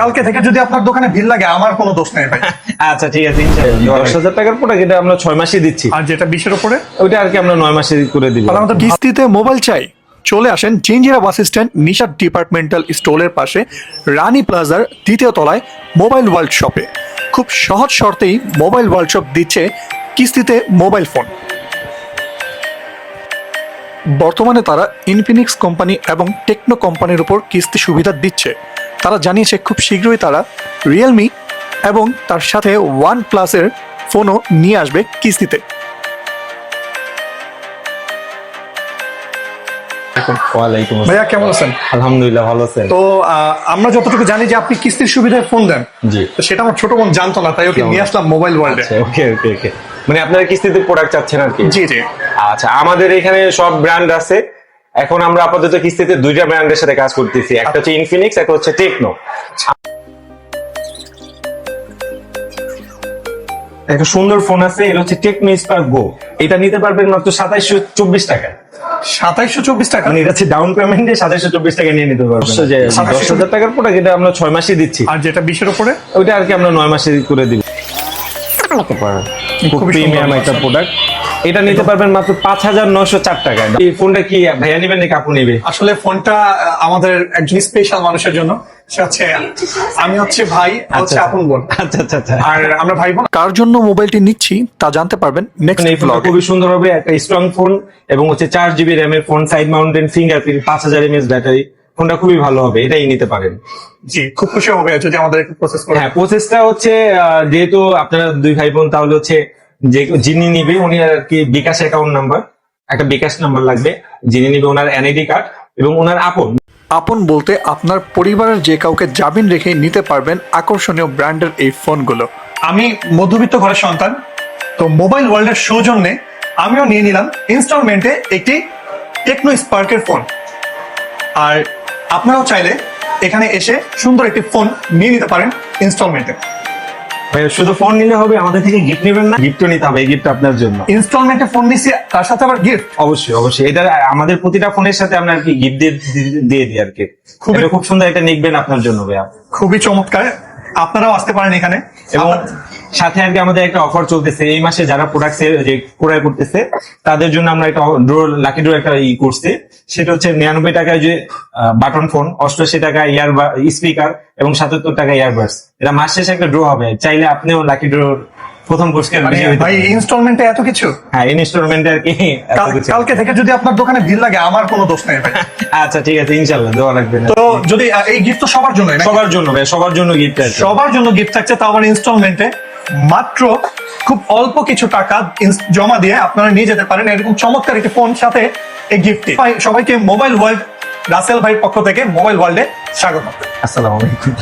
কালকে থেকে যদি আপনার দোকানে ভিড় লাগে আমার কোনো দোষ নেই ভাই। আচ্ছা ঠিক আছে দশ হাজার টাকার প্রোডাক্ট এটা আমরা ছয় মাসে দিচ্ছি। আর যেটা বিশের উপরে? ওইটা আর কি আমরা নয় মাসে করে দিব। আমাদের কিস্তিতে মোবাইল চাই। চলে আসেন Jinjira bus stand Nishad departmental স্টোরের পাশে রানী প্লাজার দ্বিতীয় তলায় মোবাইল ওয়ার্ল্ড শপে। খুব সহজ শর্তেই মোবাইল ওয়ার্ল্ড শপ দিচ্ছে কিস্তিতে মোবাইল ফোন। বর্তমানে তারা ইনফিনিক্স কোম্পানি এবং টেকনো কোম্পানির উপর কিস্তি সুবিধা দিচ্ছে। তারা জানিয়েছে খুব শীঘ্রই তারা রিয়েলমি এবং তার সাথে ওয়ান প্লাসের ফোনও নিয়ে আসবে কিস্তিতে। ভাইয়া কেমন আছেন? আলহামদুলিল্লাহ ভালো আছেন তো আহ, আমরা যতটুকু জানি যে আপনি কিস্তির সুবিধায় ফোন দেন। জি। তো সেটা আমার ছোট বোন জানতো না তাই ওকে নিয়ে আসলাম মোবাইল ওয়ার্ল্ডে আচ্ছা ওকে ওকে ওকে। মানে আপনারা কিস্তিতে প্রোডাক্ট চাচ্ছেন আর কি? জি জি। আচ্ছা আমাদের এখানে সব ব্র্যান্ড আছে। এখন আমরা আপাতত কিস্তিতে দুইটা ব্র্যান্ডের সাথে কাজ করতেছি। একটা হচ্ছে ইনফিনিক্স একটা হচ্ছে টেকনো একটা সুন্দর ফোন আছে এটা হচ্ছে টেকনো স্পার্ক গো এটা নিতে পারবেন মাত্র সাতাইশশো চব্বিশ টাকা। সাতাইশশো চব্বিশ টাকা? মানে এটা হচ্ছে ডাউন পেমেন্টে সাতাইশশো চব্বিশ টাকা নিয়ে নিতে পারবেন। দশ হাজার টাকার প্রোডাক্ট এটা আমরা ছয় মাসে দিচ্ছি। আর যেটা বিশের উপরে? ওইটা আর কি আমরা নয় মাসে করে দিব। খুব প্রিমিয়াম একটা প্রোডাক্ট এটা নিতে পারবেন মাত্র পাঁচ হাজার নয়শো চার টাকায়। এই ফোনটা কি ভাইয়া নিবেন নাকি আপু নিবে? আসলে ফোনটা আমাদের একজন স্পেশাল মানুষের জন্য। আমি হচ্ছে ভাই আর হচ্ছে আপন বোন। আচ্ছা আচ্ছা আচ্ছা আর আমরা ভাই বোন। কার জন্য মোবাইলটি নিচ্ছি তা জানতে পারবেন নেক্সট এই ফোনটা খুবই সুন্দর হবে একটা স্ট্রং ফোন এবং হচ্ছে চার জিবি র্যামের ফোন সাইড মাউন্টেন ফিঙ্গারপ্রিন্ট পাঁচ হাজার এমএস ব্যাটারি ফোনটা খুবই ভালো হবে এটাই নিতে পারেন। জি খুব খুশি হবে যদি আমাদের একটু প্রসেস করে। হ্যাঁ প্রসেসটা হচ্ছে যেহেতু আপনারা দুই ভাই বোন তাহলে হচ্ছে যে যিনি নিবে উনি আর কি বিকাশ অ্যাকাউন্ট নাম্বার একটা বিকাশ নাম্বার লাগবে যিনি নিবে ওনার এনআইডি কার্ড এবং ওনার আপন। আপন বলতে আপনার পরিবারের যে কাউকে জামিন রেখে নিতে পারবেন আকর্ষণীয় ব্র্যান্ডের এই ফোনগুলো। আমি মধ্যবিত্ত ঘরের সন্তান তো মোবাইল ওয়ার্ল্ডের সৌজন্যে আমিও নিয়ে নিলাম ইনস্টলমেন্টে একটি টেকনো স্পার্কের ফোন আর আপনারাও চাইলে এখানে এসে সুন্দর একটি ফোন নিয়ে নিতে পারেন ইনস্টলমেন্টে ভাইয়া, শুধু ফোন নিলে হবে আমাদের থেকে গিফট নেবেন না। গিফটও নিতে হবে এই গিফট আপনার জন্য। ইনস্টলমেন্টে ফোন দিচ্ছি তার সাথে আবার গিফট অবশ্যই অবশ্যই। এটা আমাদের প্রতিটা ফোনের সাথে আমরা আর কি গিফট দিয়ে দিয়ে- দিয়ে দিই আর কি। খুবই- খুবই খুব সুন্দর এটা নিকবেন আপনার জন্য ভাইয়া। খুবই চমৎকার। আপনারাও আসতে পারেন এখানে। এবং সাথে আর কি আমাদের একটা অফার চলতেছে। এই মাসে যারা প্রোডাক্ট যে ক্রয় করতেছে, তাদের জন্য আমরা একটা ড্রো লাকি ডোর একটা ই করছি। সেটা হচ্ছে নিরানব্বই টাকায় যে বাটন ফোন অষ্টআশি টাকা ইয়ার স্পিকার এবং সাতাত্তর টাকা ইয়ারবাডস এটা মাস শেষে একটা ড্র হবে। চাইলে আপনিও লাকি ড্র প্রথম মানে ভাই ইনস্টলমেন্টে এত কিছু? হ্যাঁ ইনস্টলমেন্টে আর কি। কালকে থেকে যদি আপনার দোকানে ভিড় লাগে আমার কোনো দোষ নেই ভাই। আচ্ছা ঠিক আছে ইনশাল্লাহ দেওয়া লাগবে না তো যদি এই গিফট তো সবার জন্য সবার জন্য ভাই সবার জন্য গিফট আছে। সবার জন্য গিফট থাকছে তাও আবার ইনস্টলমেন্টে মাত্র খুব অল্প কিছু টাকা জমা দিয়ে আপনারা নিয়ে যেতে পারেন। এরকম চমৎকার একটি ফোন সাথে এই গিফট সবাইকে মোবাইল ওয়ার্ল্ড রাসেল ভাইয়ের পক্ষ থেকে মোবাইল ওয়ার্ল্ডে স্বাগত আসসালামু আলাইকুম।